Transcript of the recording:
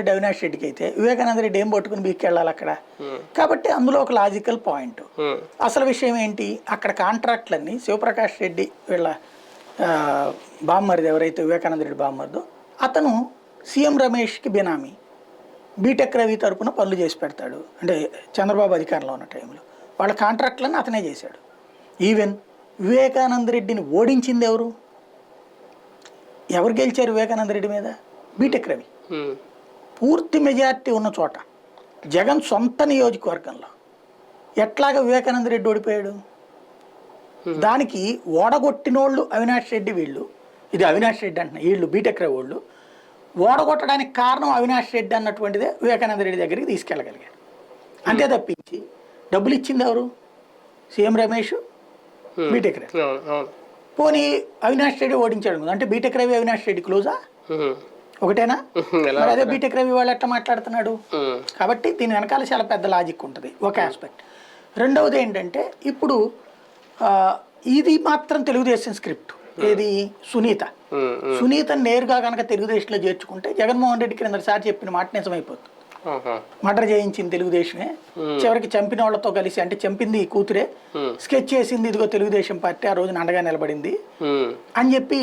అవినాష్ రెడ్డికి అయితే వివేకానంద రెడ్డి ఏం పట్టుకుని బీక్కెళ్ళాలి అక్కడ? కాబట్టి అందులో ఒక లాజికల్ పాయింట్ అసలు విషయం ఏంటి? అక్కడ కాంట్రాక్ట్లన్నీ శివప్రకాష్ రెడ్డి వీళ్ళ బామ్మరిది ఎవరైతే వివేకానంద రెడ్డి బామ్మరిదో అతను సీఎం రమేష్కి బినామీ. బీటెక్ రవి తరపున పనులు చేసి పెడతాడు. అంటే చంద్రబాబు అధికారంలో ఉన్న టైంలో. వాళ్ళ కాంట్రాక్ట్లన్నీ అతనే చేశాడు. ఈవెన్ వివేకానంద రెడ్డిని ఓడించింది ఎవరు? ఎవరు గెలిచారు వివేకానంద రెడ్డి మీద? B Tech Ravi. పూర్తి మెజారిటీ ఉన్న చోట జగన్ సొంత నియోజకవర్గంలో ఎట్లాగా వివేకానంద రెడ్డి ఓడిపోయాడు? దానికి ఓడగొట్టినోళ్ళు అవినాష్ రెడ్డి వీళ్ళు. ఇది అవినాష్ రెడ్డి అంటున్నా వీళ్ళు బీటెక్ రవి వాళ్ళు ఓడగొట్టడానికి కారణం అవినాష్ రెడ్డి అన్నటువంటిదే వివేకానంద రెడ్డి దగ్గరికి తీసుకెళ్ళగలిగాడు. అంతే తప్పించి డబ్బులు ఇచ్చింది ఎవరు? సీఎం రమేష్ బీటెక్ రవి పోనీ అవినాష్ రెడ్డి ఓడించాడు. అంటే బీటెక్ రవి అవినాష్ రెడ్డి క్లోజా? ఒకటేనా? మరి అదే బీటెక్ రవి వాళ్ళు ఎట్లా మాట్లాడుతున్నాడు? కాబట్టి దీని వెనకాల చాలా పెద్ద లాజిక్ ఉంటుంది ఒక ఆస్పెక్ట్ రెండవది ఏంటంటే ఇప్పుడు ఇది మాత్రం తెలుగుదేశం స్క్రిప్ట్ ఏది? సునీత. సునీత నేరుగా కనుక తెలుగుదేశంలో చేర్చుకుంటే జగన్మోహన్ రెడ్డి క్రిందసారి చెప్పిన మాట నిజమైపోతుంది. మర్డర్ చేయించింది తెలుగుదేశమే. చివరికి చంపిన వాళ్ళతో కలిసి అంటే చంపింది ఈ కూతురే. స్కెచ్ చేసింది ఇదిగో తెలుగుదేశం పార్టీ ఆ రోజున అండగా నిలబడింది. అని చెప్పి